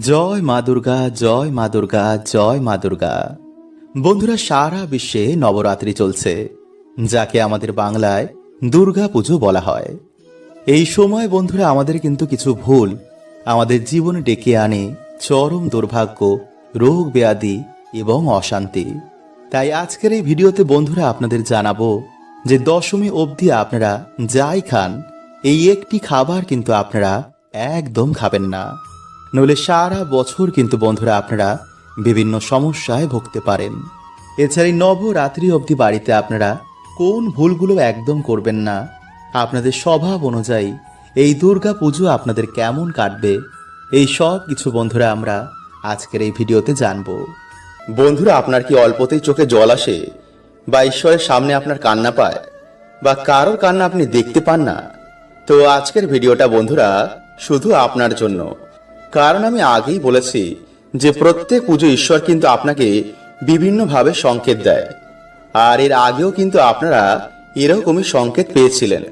জয় মা দুর্গা, জয় মা দুর্গা, জয় মা দুর্গা। বন্ধুরা, সারা বিশ্বে নবরাত্রি চলছে, যাকে আমাদের বাংলায় দুর্গা পুজো বলা হয়। এই সময়, বন্ধুরা, আমাদের কিন্তু কিছু ভুল, আমাদের জীবনে ডেকে আনে চরম দুর্ভাগ্য, রোগ ব্যাধি এবং অশান্তি। তাই আজকের এই ভিডিওতে, বন্ধুরা, আপনাদের জানাব যে দশমী অবধি আপনারা যাই খান, এই একটি খাবার কিন্তু আপনারা একদম খাবেন না। নইলে সারা বছর কিন্তু বন্ধুরা আপনারা বিভিন্ন সমস্যায় ভুগতে পারেন। এছাড়া নবরাত্রি অবধি বাড়িতে আপনারা কোন ভুলগুলো একদম করবেন না। আপনাদের স্বভাব অনুযায়ী এই দুর্গা পুজো আপনাদের কেমন কাটবে, এই সব কিছু বন্ধুরা আমরা আজকের এই ভিডিওতে জানব। বন্ধুরা, আপনার কি অল্পতেই চোখে জল আসে? বা ঈশ্বরের সামনে আপনার কান্না পায়? বা কারোর কান্না আপনি দেখতে পান না? তো আজকের ভিডিওটা বন্ধুরা শুধু আপনার জন্য। কারণ আমি আগেই বলেছি যে প্রত্যেক পুজো ঈশ্বর কিন্তু আপনাকে বিভিন্নভাবে সংকেত দেয়। আর এর আগেও কিন্তু আপনারা এরকমই সংকেত পেয়েছিলেন।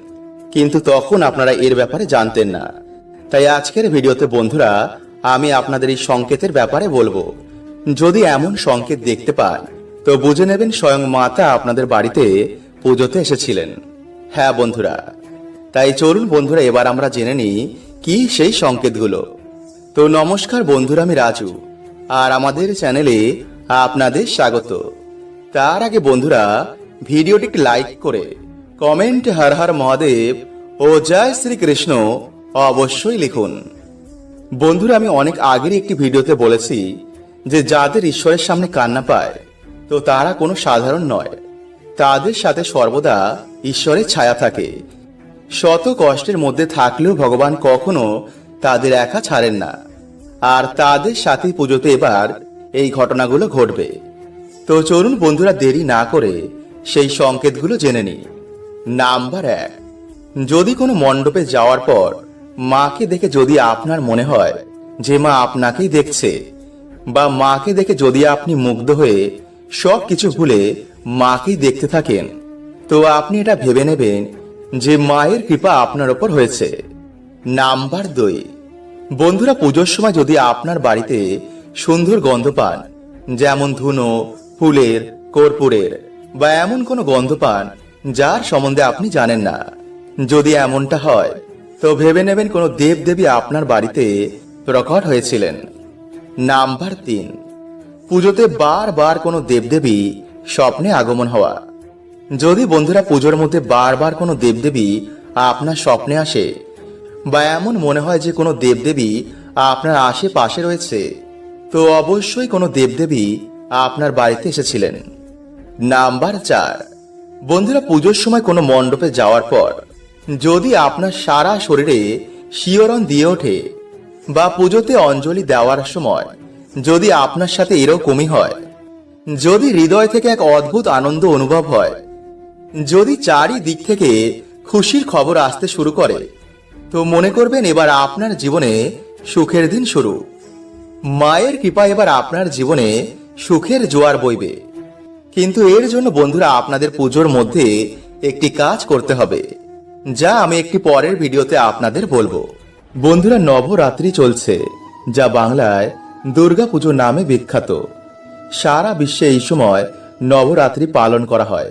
কিন্তু তখন আপনারা এর ব্যাপারে জানতেন না। তাই আজকের ভিডিওতে বন্ধুরা, আমি আপনাদের এই সংকেতের ব্যাপারে বলব। যদি এমন সংকেত দেখতে পান, তো বুঝে নেবেন স্বয়ং মাতা আপনাদের বাড়িতে পুজোতে এসেছিলেন। হ্যাঁ বন্ধুরা, তাই চলুন বন্ধুরা, এবার আমরা জেনে নিই কি সেই সংকেতগুলো। তো নমস্কার বন্ধুরা, আমি রাজু, আর আমাদের চ্যানেলে আপনাদের স্বাগত। তার আগে বন্ধুরা ভিডিওটি লাইক করে কমেন্ট হর হর মহাদেব ও জয় শ্রীকৃষ্ণ অবশ্যই লিখুন। বন্ধুরা, আমি অনেক আগেরই একটি ভিডিওতে বলেছি যে যাদের ঈশ্বরের সামনে কান্না পায়, তো তারা কোনো সাধারণ নয়। তাদের সাথে সর্বদা ঈশ্বরের ছায়া থাকে। শত কষ্টের মধ্যে থাকলেও ভগবান কখনো তাদের একা ছাড়েন না। আর তাদের সাথে পুজোতে এবার এই ঘটনাগুলো ঘটবে। তো চলুন বন্ধুরা, দেরি না করে সেই সংকেতগুলো জেনে নিই। নাম্বার এক, যদি কোনো মণ্ডপে যাওয়ার পর মাকে দেখে যদি আপনার মনে হয় যে মা আপনাকেই দেখছে বা মাকে দেখে যদি আপনি মুগ্ধ হয়ে সব কিছু ভুলে মাকেই দেখতে থাকেন, তো আপনি এটা ভেবে নেবেন যে মায়ের কৃপা আপনার ওপর হয়েছে। নাম্বার দুই বন্ধুরা, পুজোর সময় যদি আপনার বাড়িতে সুন্দর গন্ধ পান, যেমন ধুনো, ফুলের, কর্পূরের, বা এমন কোনো গন্ধ পান, যার সম্বন্ধে আপনি জানেন না, যদি এমনটা হয়, তো ভেবে নেবেন কোনো দেবদেবী আপনার বাড়িতে প্রকট হয়েছিলেন। নাম্বার তিন, পুজোতে বারবার কোনো দেবদেবী স্বপ্নে আগমন হওয়া। যদি বন্ধুরা, পুজোর মধ্যে বারবার কোনো দেবদেবী আপনার স্বপ্নে আসে বা এমন মনে হয় যে কোনো দেবদেবী আপনার আশেপাশে রয়েছে। তো অবশ্যই কোনো দেবদেবী আপনার বাড়িতে এসেছিলেন। নাম্বার চার। বন্ধুরা, পুজোর সময় কোনো মণ্ডপে যাওয়ার পর যদি আপনার সারা শরীরে শিওরণ দিয়ে ওঠে বা পুজোতে অঞ্জলি দেওয়ার সময় যদি আপনার সাথে এরকমই হয়, যদি হৃদয় থেকে এক অদ্ভুত আনন্দ অনুভব হয়, যদি চারিদিক থেকে খুশির খবর আসতে শুরু করে তো মনে করবেন এবার আপনার জীবনে সুখের দিন শুরু। মায়ের কৃপা এবার আপনার জীবনে সুখের জোয়ার বইবে। কিন্তু এর জন্য বন্ধুরা আপনাদের পুজোর মধ্যে একটি কাজ করতে হবে, যা আমি একটি পরের ভিডিওতে আপনাদের বলব। বন্ধুরা, নবরাত্রি চলছে, যা বাংলায় দুর্গা পুজো নামে বিখ্যাত। সারা বিশ্বে এই সময় নবরাত্রি পালন করা হয়।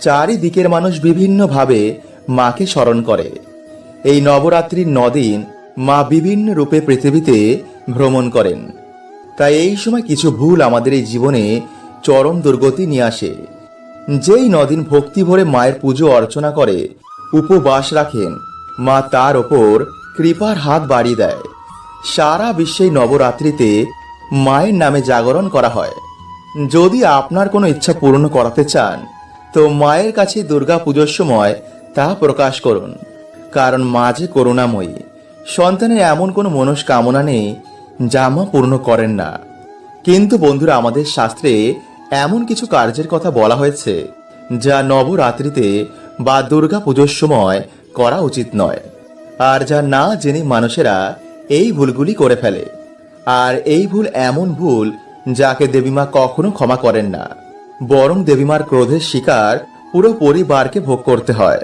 চারিদিকের মানুষ বিভিন্নভাবে মাকে স্মরণ করে। এই নবরাত্রির নদিন মা বিভিন্ন রূপে পৃথিবীতে ভ্রমণ করেন। তাই এই সময় কিছু ভুল আমাদের এই জীবনে চরম দুর্গতি নিয়ে আসে। যেই নদিন ভক্তি ভরে মায়ের পুজো অর্চনা করে, উপবাস রাখেন, মা তার ওপর কৃপার হাত বাড়িয়ে দেয়। সারা বিশ্বে নবরাত্রিতে মায়ের নামে জাগরণ করা হয়। যদি আপনার কোনো ইচ্ছা পূর্ণ করাতে চান, তো মায়ের কাছে দুর্গা পুজোর সময় তা প্রকাশ করুন। কারণ মা যে করুণাময়ী। সন্তানের এমন কোনো মনস্কামনা নেই যা মা পূর্ণ করেন না। কিন্তু বন্ধুরা, আমাদের শাস্ত্রে এমন কিছু কার্যের কথা বলা হয়েছে যা নবরাত্রিতে বা দুর্গা পুজোর সময় করা উচিত নয় আর যা না জেনে মানুষেরা এই ভুলগুলি করে ফেলে। আর এই ভুল এমন ভুল যাকে দেবীমা কখনো ক্ষমা করেন না, বরং দেবীমার ক্রোধের শিকার পুরো পরিবারকে ভোগ করতে হয়।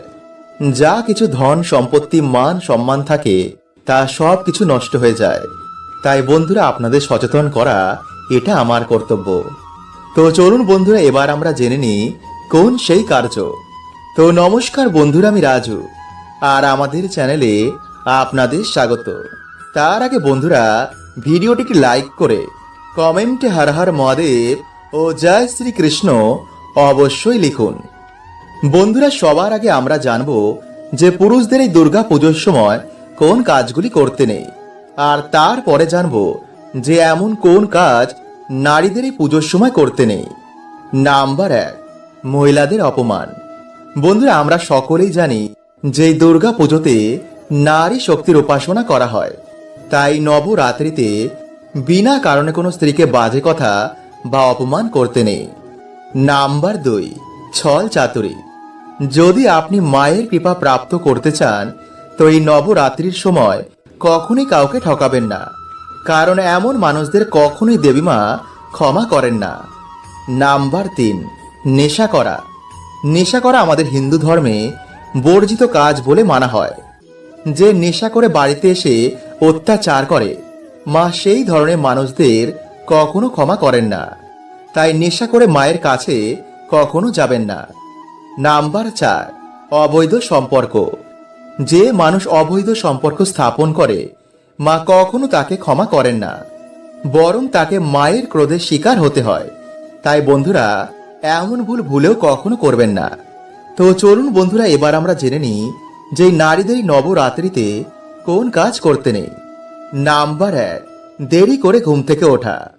যা কিছু ধন, সম্পত্তি, মান, সম্মান থাকে, তা সব কিছু নষ্ট হয়ে যায়। তাই বন্ধুরা, আপনাদের সচেতন করা এটা আমার কর্তব্য। তো চলুন বন্ধুরা, এবার আমরা জেনে নিই কোন সেই কার্য। তো নমস্কার বন্ধুরা, আমি রাজু। আর আমাদের চ্যানেলে আপনাদের স্বাগত। তার আগে বন্ধুরা, ভিডিওটিকে লাইক করে কমেন্টে হর হর মহাদেব ও জয় শ্রীকৃষ্ণ অবশ্যই লিখুন। বন্ধুরা, সবার আগে আমরা জানব যে পুরুষদের এই দুর্গা পুজোর সময় কোন কাজগুলি করতে নেই। আর তারপরে জানব যে এমন কোন কাজ নারীদের এই পুজোর সময় করতে নেই। নাম্বার এক, মহিলাদের অপমান। বন্ধুরা, আমরা সকলেই জানি যে দুর্গা পুজোতে নারী শক্তির উপাসনা করা হয়। তাই নবরাত্রিতে বিনা কারণে কোনো স্ত্রীকে বাজে কথা বা অপমান করতে নেই। নাম্বার দুই, ছল চাতুরি। যদি আপনি মায়ের কৃপা প্রাপ্ত করতে চান, তো এই নবরাত্রির সময় কখনই কাউকে ঠকাবেন না। কারণ এমন মানুষদের কখনোই দেবীমা ক্ষমা করেন না। নাম্বার তিন, নেশা করা। নেশা করা আমাদের হিন্দু ধর্মে বর্জিত কাজ বলে মানা হয়। যে নেশা করে বাড়িতে এসে অত্যাচার করে, মা সেই ধরনের মানুষদের কখনো ক্ষমা করেন না। তাই নেশা করে মায়ের কাছে কখনো যাবেন না। নাম্বার চার, অবৈধ সম্পর্ক। যে মানুষ অবৈধ সম্পর্ক স্থাপন করে, মা কখনো তাকে ক্ষমা করেন না। বরং তাকে মায়ের ক্রোধের শিকার হতে হয়। তাই বন্ধুরা, এমন ভুল ভুলেও কখনো করবেন না। তো চলুন বন্ধুরা, এবার আমরা জেনে নিই যে নারীদের নবরাত্রিতে কোন কাজ করতে নেই। নাম্বার এক, দেরি করে ঘুম থেকে ওঠা।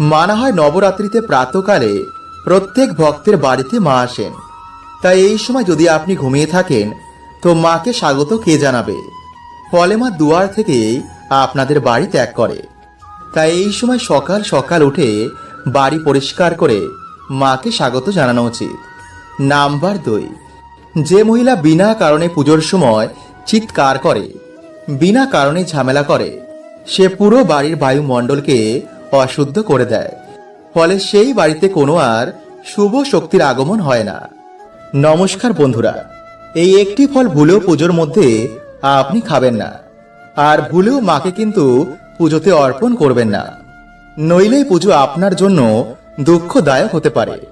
মানা হয় নবরাত্রিতে প্রাতকালে প্রত্যেক ভক্তের বাড়িতে মা আসেন। তাই এই সময় যদি আপনি ঘুমিয়ে থাকেন, তো মাকে স্বাগত কে জানাবে? ফলে মা দুয়ার থেকেই আপনাদের বাড়ি ত্যাগ করে। তাই এই সময় সকাল সকাল উঠে বাড়ি পরিষ্কার করে মাকে স্বাগত জানানো উচিত। নাম্বার দুই, যে মহিলা বিনা কারণে পুজোর সময় চিৎকার করে, বিনা কারণে ঝামেলা করে, সে পুরো বাড়ির বায়ুমণ্ডলকে অশুদ্ধ করে দেয়। ফলে সেই বাড়িতে কোনো আর শুভ শক্তির আগমন হয় না। নমস্কার বন্ধুরা। এই একটি ফল ভুলেও পুজোর মধ্যে আপনি খাবেন না। আর ভুলেও মাকে কিন্তু পুজোতে অর্পণ করবেন না। নইলেই পুজো আপনার জন্য দুঃখদায়ক হতে পারে।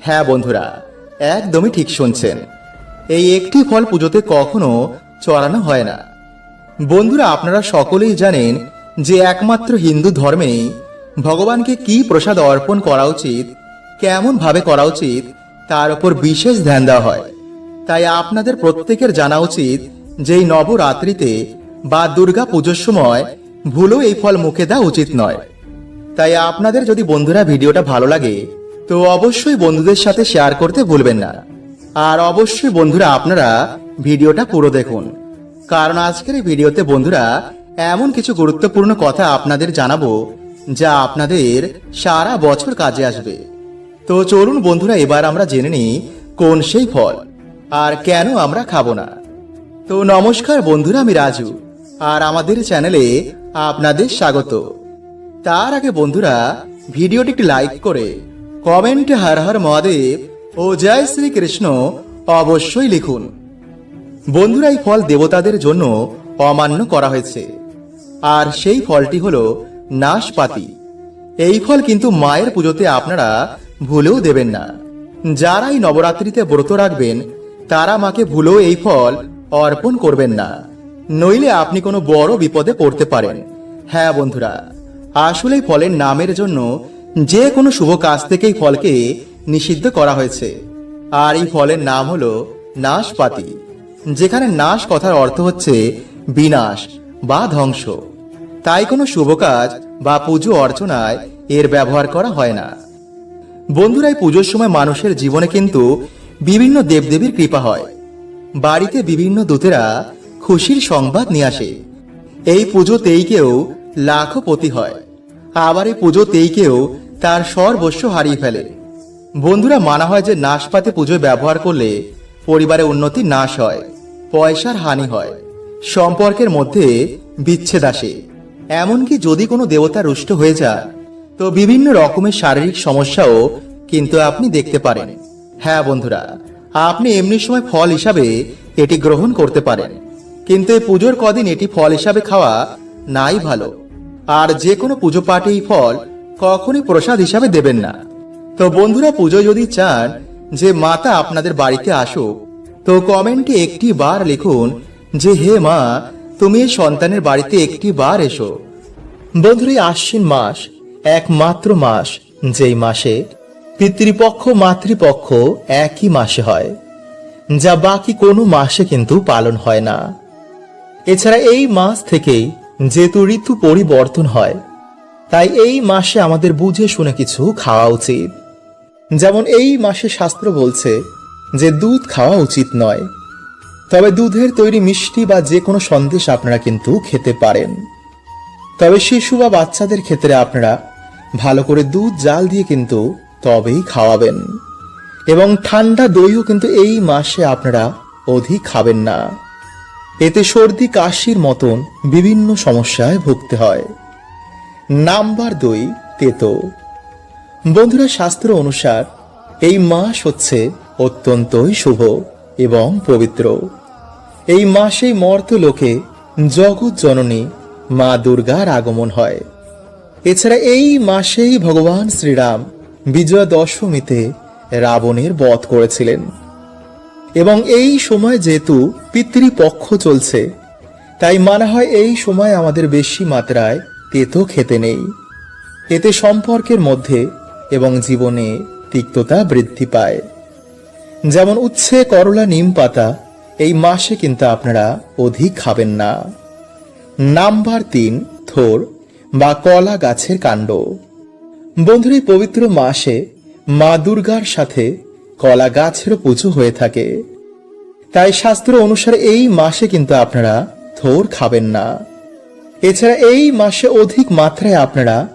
হ্যাঁ বন্ধুরা, একদমই ঠিক শুনছেন। এই একটি ফল পুজোতে কখনো চড়ানো হয় না। বন্ধুরা, আপনারা সকলেই জানেন যে একমাত্র হিন্দু ধর্মেই ভগবানকে কি প্রসাদ অর্পণ করা উচিত কেমন ভাবে করা উচিত তার উপর বিশেষ ধ্যান দেওয়া হয়। তাই আপনাদের প্রত্যেকের জানা উচিত যে এই নবরাত্রিতে বা দুর্গা পুজোর সময় ভুলেও এই ফল মুখে দেওয়া উচিত নয়। তাই আপনাদের যদি বন্ধুরা ভিডিওটা ভালো লাগে, তো অবশ্যই বন্ধুদের সাথে শেয়ার করতে ভুলবেন না। আর অবশ্যই বন্ধুরা আপনারা ভিডিওটা পুরো দেখুন। কারণ আজকের এই ভিডিওতে বন্ধুরা এমন কিছু গুরুত্বপূর্ণ কথা আপনাদের জানাব, যা আপনাদের সারা বছর কাজে আসবে। তো চলুন বন্ধুরা, এবার আমরা জেনে নিই কোন সেই ফল, আর কেন আমরা খাব না। তো নমস্কার বন্ধুরা, আমি রাজু, আর আমাদের চ্যানেলে আপনাদের স্বাগত। তার আগে বন্ধুরা, ভিডিওটি একটি লাইক করে কমেন্টে হর হর মহাদেব ও জয় শ্রীকৃষ্ণ অবশ্যই লিখুন। বন্ধুরা, এই ফল দেবতাদের জন্য অমান্য করা হয়েছে। আর সেই ফলটি হলো নাশপাতি। এই ফল কিন্তু মায়ের পুজোতে আপনারা ভুলেও দেবেন না। যারাই নবরাত্রিতে ব্রত রাখবেন, তারা মাকে ভুলেও এই ফল অর্পণ করবেন না। নইলে আপনি কোনো বড় বিপদে পড়তে পারেন। হ্যাঁ বন্ধুরা আসলে ফলের নামের জন্য যে কোনো শুভ কাজ থেকে এই ফলকে নিষিদ্ধ করা হয়েছে। আর এই ফলের নাম হলো নাশপাতি, যেখানে নাশ কথার অর্থ হচ্ছে বিনাশ বা ধ্বংস। তাই কোনো শুভ কাজ বা পুজো অর্চনায় এর ব্যবহার করা হয় না। বন্ধুরা এই পুজোর সময় মানুষের জীবনে কিন্তু বিভিন্ন দেবদেবীর কৃপা হয়। বাড়িতে বিভিন্ন দূতেরা খুশির সংবাদ নিয়ে আসে। এই পুজোতেই কেউ লাখপতি হয়। আবার এই পুজোতেই কেউ তার সর্বস্ব হারিয়ে ফেলে। বন্ধুরা, মানা হয় যে নাশপাতি পুজোয় ব্যবহার করলে পরিবারে উন্নতি নাশ হয়, পয়সার হানি হয়, সম্পর্কের মধ্যে বিচ্ছেদ আসে। এমনকি যদি কোনো দেবতা রুষ্ট হয়ে যায় তো বিভিন্ন রকমের শারীরিক সমস্যাও কিন্তু আপনি দেখতে পারেন। হ্যাঁ বন্ধুরা, আপনি এমনি সময় ফল হিসাবে এটি গ্রহণ করতে পারেন। কিন্তু এই পুজোর কদিন এটি ফল হিসাবে খাওয়া নাই ভালো। আর যে কোনো পুজো পাঠে এই ফল কখনই প্রসাদ হিসাবে দেবেন না। তো বন্ধুরা, পুজো যদি চান যে মাতা আপনাদের বাড়িতে আসুক, তো কমেন্টে একটি বার লিখুন যে, হে মা, তুমি সন্তানের বাড়িতে একটি বার এসো। বন্ধুরা আশ্বিন মাস একমাত্র মাস, যেই মাসে পিতৃপক্ষ, মাতৃপক্ষ একই মাসে হয়, যা বাকি কোনো মাসে কিন্তু পালন হয় না। এছাড়া এই মাস থেকেই যেহেতু ঋতু পরিবর্তন হয়, তাই এই মাসে আমাদের বুঝে শুনে কিছু খাওয়া উচিত। যেমন এই মাসে শাস্ত্র বলছে যে দুধ খাওয়া উচিত নয়, তবে দুধের তৈরি মিষ্টি বা যে কোনো সন্দেশ আপনারা কিন্তু খেতে পারেন। তবে শিশু বা বাচ্চাদের ক্ষেত্রে আপনারা ভালো করে দুধ, জাল দিয়ে কিন্তু তবেই খাওয়াবেন। এবং ঠান্ডা দইও কিন্তু এই মাসে আপনারা অধিক খাবেন না। এতে সর্দি, কাশির মতন বিভিন্ন সমস্যায় ভুগতে হয়। নাম্বার দুই, তেতো। বন্ধুরা, শাস্ত্র অনুসার এই মাস হচ্ছে অত্যন্তই শুভ এবং পবিত্র। এই মাসেই মর্ত লোকে জগৎ জননী মা দুর্গার আগমন হয়। এছাড়া এই মাসেই ভগবান শ্রীরাম বিজয়া দশমীতে রাবণের বধ করেছিলেন। এবং এই সময় যেহেতু পিতৃপক্ষ চলছে, তাই মানা হয় এই সময় আমাদের বেশি মাত্রায় তেতো খেতে নেই। এতে সম্পর্কের মধ্যে এবং জীবনে তিক্ততা বৃদ্ধি পায়। যেমন উচ্ছে, করলা, নিম পাতা এই মাসে কিন্তু আপনারা অধিক খাবেন না। নাম্বার তিন, থোর। বা কলা গাছের কাণ্ড। বন্ধুর, এই পবিত্র মাসে মা দুর্গার সাথে কলা গাছেরও পুজো হয়ে থাকে। তাই শাস্ত্র অনুসারে এই মাসে কিন্তু আপনারা থোর খাবেন না। এছাড়া এই মাসে অধিক মাত্রায় আপনারা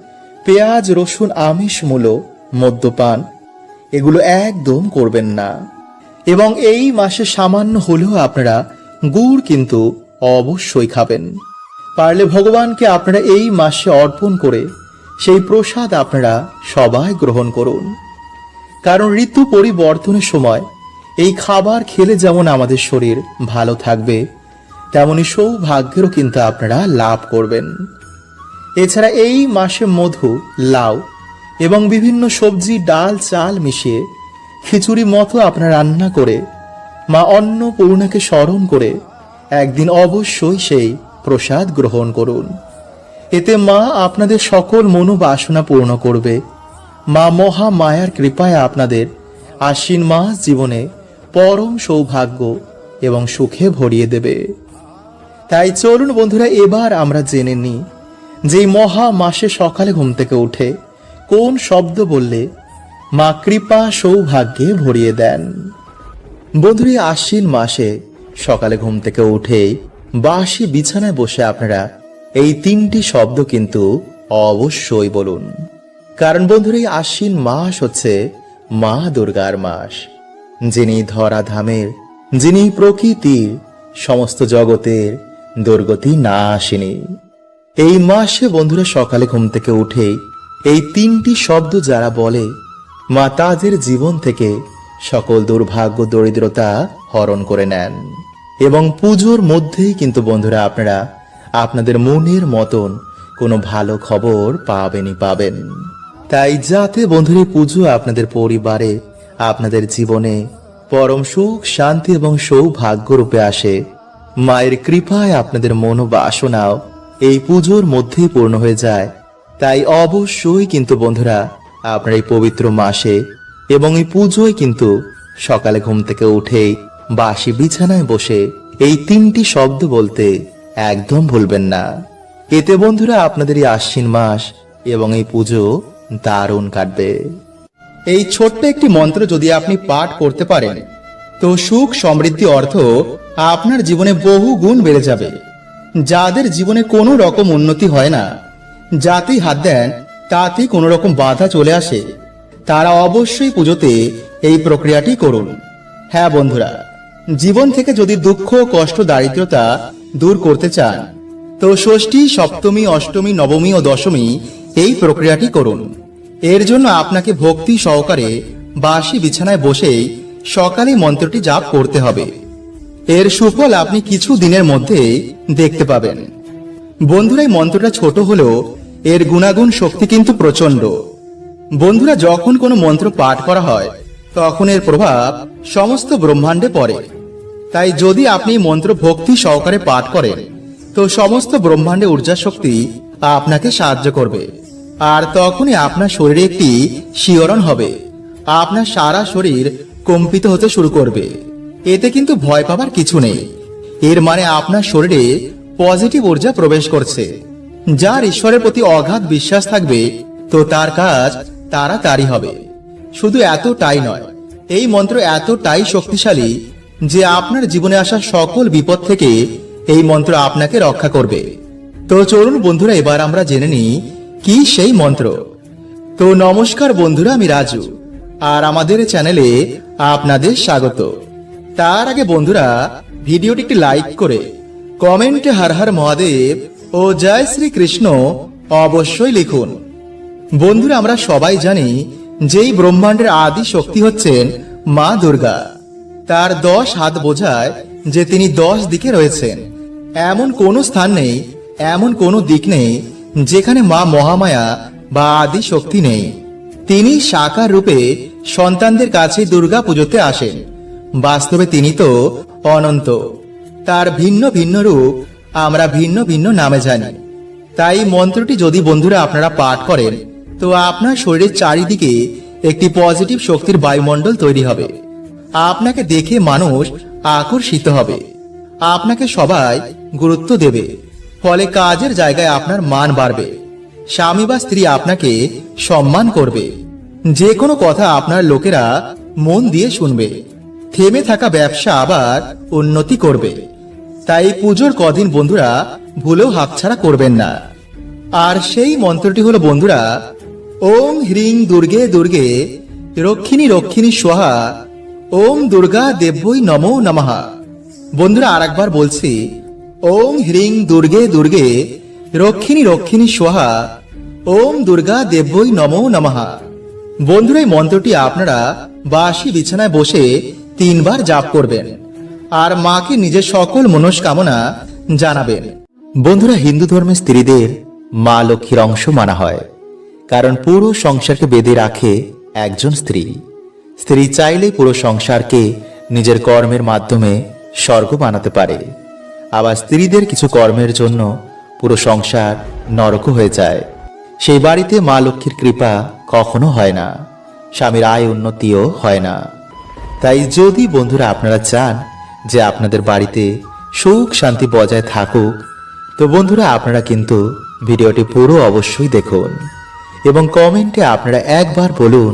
পেঁয়াজ, রসুন, আমিষ, মূলো, মদ্যপান এগুলো একদম করবেন না। এবং এই মাসে সামান্য হলেও আপনারা গুড় কিন্তু অবশ্যই খাবেন। পারলে ভগবানকে আপনারা এই মাসে অর্পণ করে সেই প্রসাদ আপনারা সবাই গ্রহণ করুন। কারণ ঋতু পরিবর্তনের সময় এই খাবার খেলে যেমন আমাদের শরীর ভালো থাকবে, তেমনি সৌভাগ্যেরও কিন্তু আপনারা লাভ করবেন। এছাড়া এই মাসে মধু, লাউ এবং বিভিন্ন সবজি, ডাল, চাল মিশিয়ে খিচুড়ি মতো আপনার রান্না করে মা অন্নপূর্ণাকে স্মরণ করে একদিন অবশ্যই সেই প্রসাদ গ্রহণ করুন। এতে মা আপনাদের সকল মনোবাসনা পূর্ণ করবে। মা মহা মায়ার কৃপায় আপনাদের আশ্বিন মাস জীবনে পরম সৌভাগ্য এবং সুখে ভরিয়ে দেবে। তাই চলুন বন্ধুরা, এবার আমরা জেনে নিই যে মহা মাসে সকালে ঘুম থেকে উঠে কোন শব্দ বললে মা কৃপা সৌভাগ্যে ভরিয়ে দেন। বন্ধুরা, আশ্বিন মাসে সকালে ঘুম থেকে উঠেই বাসি বিছানায় বসে আপনারা এই তিনটি শব্দ কিন্তু অবশ্যই বলুন। কারণ বন্ধুরা, এই আশ্বিন মাস হচ্ছে মা দুর্গার মাস। যিনি ধরা ধামের যিনি প্রকৃতির, সমস্ত জগতের দুর্গতি না আসেনি এই মাসে বন্ধুরা, সকালে ঘুম থেকে উঠেই এই তিনটি শব্দ যারা বলে, মা তাদের জীবন থেকে সকল দুর্ভাগ্য, দরিদ্রতা হরণ করে নেন। এবং পুজোর মধ্যেই কিন্তু বন্ধুরা আপনারা আপনাদের মনের মতন কোনো ভালো খবর পাবেনই পাবেন। তাই যাতে বন্ধুরা পুজো আপনাদের পরিবারে, আপনাদের জীবনে পরম সুখ, শান্তি এবং সৌভাগ্য রূপে আসে। মায়ের কৃপায় আপনাদের মনোবাসনাও এই পুজোর মধ্যেই পূর্ণ হয়ে যায়। তাই অবশ্যই কিন্তু বন্ধুরা আপনার এই পবিত্র মাসে এবং এই পুজোয় কিন্তু সকালে ঘুম থেকে উঠেই বাসি বিছানায় বসে এই তিনটি শব্দ বলতে একদম ভুলবেন না। এতে বন্ধুরা আপনাদের এই আশ্বিন মাস এবং এই পুজো দারুণ কাটবে। এই ছোট্ট একটি মন্ত্র যদি আপনি পাঠ করতে পারেন, তো সুখ সমৃদ্ধি অর্থ আপনার জীবনে বহু গুণ বেড়ে যাবে। যাদের জীবনে কোনো রকম উন্নতি হয় না, যাতেই হাত দেন, তাতেই কোনো রকম বাধা চলে আসে, তারা অবশ্যই পুজোতে এই প্রক্রিয়াটি করুন। হ্যাঁ বন্ধুরা জীবন থেকে যদি দুঃখ, কষ্ট, দারিদ্রতা দূর করতে চান, তো ষষ্ঠী, সপ্তমী, অষ্টমী, নবমী ও দশমী এই প্রক্রিয়াটি করুন। এর জন্য আপনাকে ভক্তি সহকারে বাসি বিছানায় বসেই সকালে মন্ত্রটি জাপ করতে হবে। এর সুফল আপনি কিছু দিনের মধ্যে দেখতে পাবেন। বন্ধুরা, এই মন্ত্রটা ছোট হলেও এর গুণাগুণ, শক্তি কিন্তু প্রচণ্ড বন্ধুরা, যখন কোনো মন্ত্র পাঠ করা হয়, তখন এর প্রভাব সমস্ত ব্রহ্মাণ্ডে পড়ে। তাই যদি আপনি মন্ত্র ভক্তি সহকারে পাঠ করেন, তো সমস্ত ব্রহ্মাণ্ডে ঊর্জা শক্তি আপনাকে সাহায্য করবে। আর তখনই আপনার শরীরে একটি শিহরণ হবে। আপনার সারা শরীর কম্পিত হতে শুরু করবে। এতে কিন্তু ভয় পাবার কিছু নেই। এর মানে আপনার শরীরে পজিটিভ ঊর্জা প্রবেশ করছে। যার ঈশ্বরের প্রতি অগাধ বিশ্বাস থাকবে, তো তার কাজ তাড়াতাড়ি হবে। শুধু এতটাই নয়, এই মন্ত্র এতটাই শক্তিশালী যে আপনার জীবনে আসা সকল বিপদ থেকে এই মন্ত্র আপনাকে রক্ষা করবে। তো চলুন বন্ধুরা, এবার আমরা জেনে নিই কি সেই মন্ত্র। তো নমস্কার বন্ধুরা, আমি রাজু, আর আমাদের চ্যানেলে আপনাদের স্বাগত। তার আগে বন্ধুরা, ভিডিওটি একটি লাইক করে কমেন্টে হর হর মহাদেব ও জয় শ্রী কৃষ্ণ অবশ্যই লিখুন। বন্ধুরা, আমরা সবাই জানি যেই ব্রহ্মাণ্ডের আদি শক্তি হচ্ছেন মা দুর্গা। তার দশ হাত বোঝায় যে তিনি দশ দিকে রয়েছেন। এমন কোনো স্থান নেই, এমন কোনো দিক নেই, যেখানে মা মহামায়া বা আদি শক্তি নেই। তিনি সাকার রূপে সন্তানদের কাছে দুর্গা পুজোতে আসেন। বাস্তবে তিনি তো অনন্ত। তার ভিন্ন ভিন্ন রূপ আমরা ভিন্ন ভিন্ন নামে জানি। তাই মন্ত্রটি যদি বন্ধুরা আপনারা পাঠ করেন, তো আপনার শরীরের চারিদিকে একটি পজিটিভ শক্তির বায়ুমণ্ডল তৈরি হবে। আপনাকে দেখে মানুষ আকর্ষিত হবে। আপনাকে সবাই গুরুত্ব দেবে। ফলে কাজের জায়গায় আপনার মান বাড়বে। স্বামী বা স্ত্রী আপনাকে সম্মান করবে। যে কোনো কথা আপনার লোকেরা মন দিয়ে শুনবে। থেমে থাকা ব্যবসা আবার উন্নতি করবে। তাই পুজোর কদিন বন্ধুরা ভুলেও হাতছাড়া করবেন না। আর সেই মন্ত্রটি হলো, বন্ধুরা, ওম হ্রিং দুর্গে দুর্গে রক্ষিণী রক্ষিণী সোহা ওম দুর্গা দেব্যই নমো নমঃ। বন্ধুরা আর একবার বলছি, ওম হ্রিং দুর্গে দুর্গে, রক্ষিণী রক্ষিণী সোহা, ওম দুর্গা দেব্যই নমো নমঃ। বন্ধুরা, এই মন্ত্রটি আপনারা বাসি বিছানায় বসে তিনবার জাপ করবেন আর মাকে নিজের সকল মনস্কামনা জানাবেন। বন্ধুরা, হিন্দু ধর্মের স্ত্রীদের মা লক্ষ্মীর অংশ মানা হয়, কারণ পুরো সংসারকে বেঁধে রাখে একজন স্ত্রী। স্ত্রী চাইলেই পুরো সংসারকে নিজের কর্মের মাধ্যমে স্বর্গ বানাতে পারে। আবার স্ত্রীদের কিছু কর্মের জন্য পুরো সংসার নরক হয়ে যায়। সেই বাড়িতে মা লক্ষ্মীর কৃপা কখনো হয় না, স্বামীর আয় উন্নতিও হয় না। তাই যদি বন্ধুরা আপনারা চান যে আপনাদের বাড়িতে সুখ শান্তি বজায় থাকুক, তো বন্ধুরা আপনারা কিন্তু ভিডিওটি পুরো অবশ্যই দেখুন এবং কমেন্টে আপনারা একবার বলুন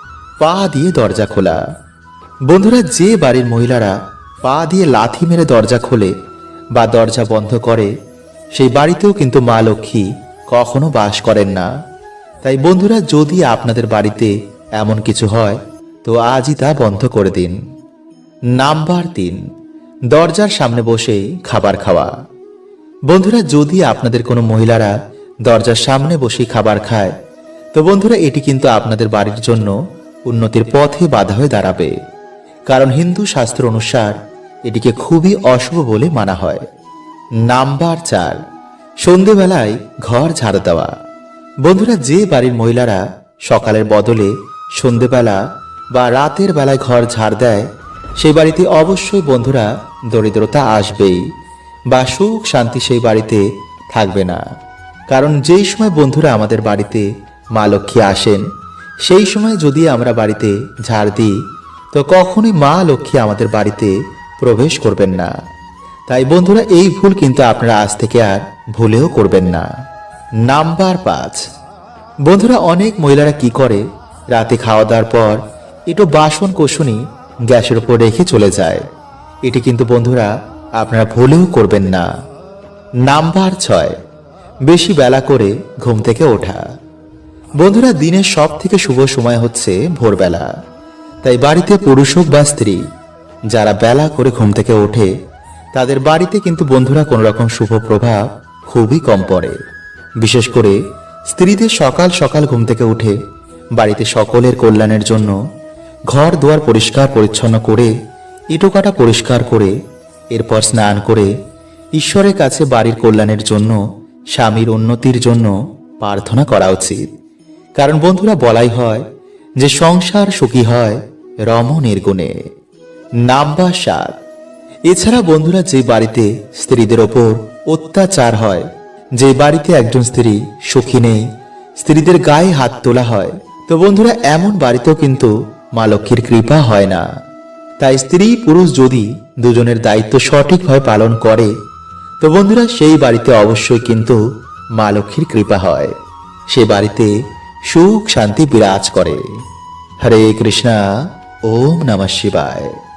পা দিয়ে দরজা খোলা। বন্ধুরা, যে বাড়ির মহিলারা পা দিয়ে লাথি মেরে দরজা খোলে বা দরজা বন্ধ করে, সেই বাড়িতেও কিন্তু মা লক্ষ্মী কখনো বাস করেন না। তাই বন্ধুরা, যদি আপনাদের বাড়িতে এমন কিছু হয়, তো আজই তা বন্ধ করে দিন। নাম্বার তিন, দরজার সামনে বসে খাবার খাওয়া। বন্ধুরা, যদি আপনাদের কোনো মহিলারা দরজার সামনে বসে খাবার খায়, তো বন্ধুরা, এটি কিন্তু আপনাদের বাড়ির জন্য উন্নতির পথে বাধা হয়ে দাঁড়াবে। কারণ হিন্দু শাস্ত্র অনুসার এটিকে খুবই অশুভ বলে মানা হয়। নাম্বার চার, সন্ধেবেলায় ঘর ঝাড়ু দেওয়া। বন্ধুরা, যে বাড়ির মহিলারা সকালের বদলে সন্ধেবেলা বা রাতের বেলায় ঘর ঝাড় দেয় সেই বাড়িতে অবশ্যই বন্ধুরা দরিদ্রতা আসবেই বা সুখ শান্তি সেই বাড়িতে থাকবে না। কারণ যেই সময় বন্ধুরা আমাদের বাড়িতে মা লক্ষ্মী আসেন সেই সময় যদি আমরা বাড়িতে ঝাড় দিই, তো কখনোই মা লক্ষ্মী আমাদের বাড়িতে প্রবেশ করবেন না। তাই বন্ধুরা, এই ভুল কিন্তু আপনারা আজ থেকে আর ভুলেও করবেন না। নাম্বার পাঁচ। বন্ধুরা, অনেক মহিলারা কি করে? রাতে খাওয়া দাওয়ার পর একটু বাসন কোষণি গ্যাসের উপর রেখে চলে যায়। এটি কিন্তু বন্ধুরা, আপনারা ভুলেও করবেন না। নাম্বার ছয়। বেশি বেলা করে ঘুম থেকে ওঠা। বন্ধুরা, দিনের সব থেকে শুভ সময় হচ্ছে ভোরবেলা। তাই বাড়িতে পুরুষ হোক বা স্ত্রী, যারা বেলা করে ঘুম থেকে ওঠে, তাদের বাড়িতে কিন্তু বন্ধুরা কোনো রকম শুভ প্রভাব খুবই কম পড়ে। বিশেষ করে স্ত্রীদের সকাল সকাল ঘুম থেকে উঠে, বাড়িতে সকলের কল্যাণের জন্য ঘর দুয়ার পরিষ্কার পরিচ্ছন্ন করে, ইটোকাটা পরিষ্কার করে, এরপর স্নান করে, ঈশ্বরের কাছে বাড়ির কল্যাণের জন্য, স্বামীর উন্নতির জন্য প্রার্থনা করা উচিত। কারণ বন্ধুরা বলাই হয় যে সংসার সুখী হয় রমণের গুণে। নাম্বার সাত। এছাড়া বন্ধুরা যে বাড়িতে স্ত্রীদের ওপর অত্যাচার হয়, যে বাড়িতে একজন স্ত্রী সুখী নেই, স্ত্রীদের গায়ে হাত তোলা হয়, তো বন্ধুরা এমন বাড়িতেও কিন্তু মা লক্ষ্মীর কৃপা হয় না। তাই স্ত্রী পুরুষ যদি দুজনের দায়িত্ব সঠিকভাবে পালন করে, তো বন্ধুরা সেই বাড়িতে অবশ্যই কিন্তু মা লক্ষ্মীর কৃপা হয়। সে বাড়িতে সুখ শান্তি বিরাজ করে। হরে কৃষ্ণা ওম নমঃ শিবায়।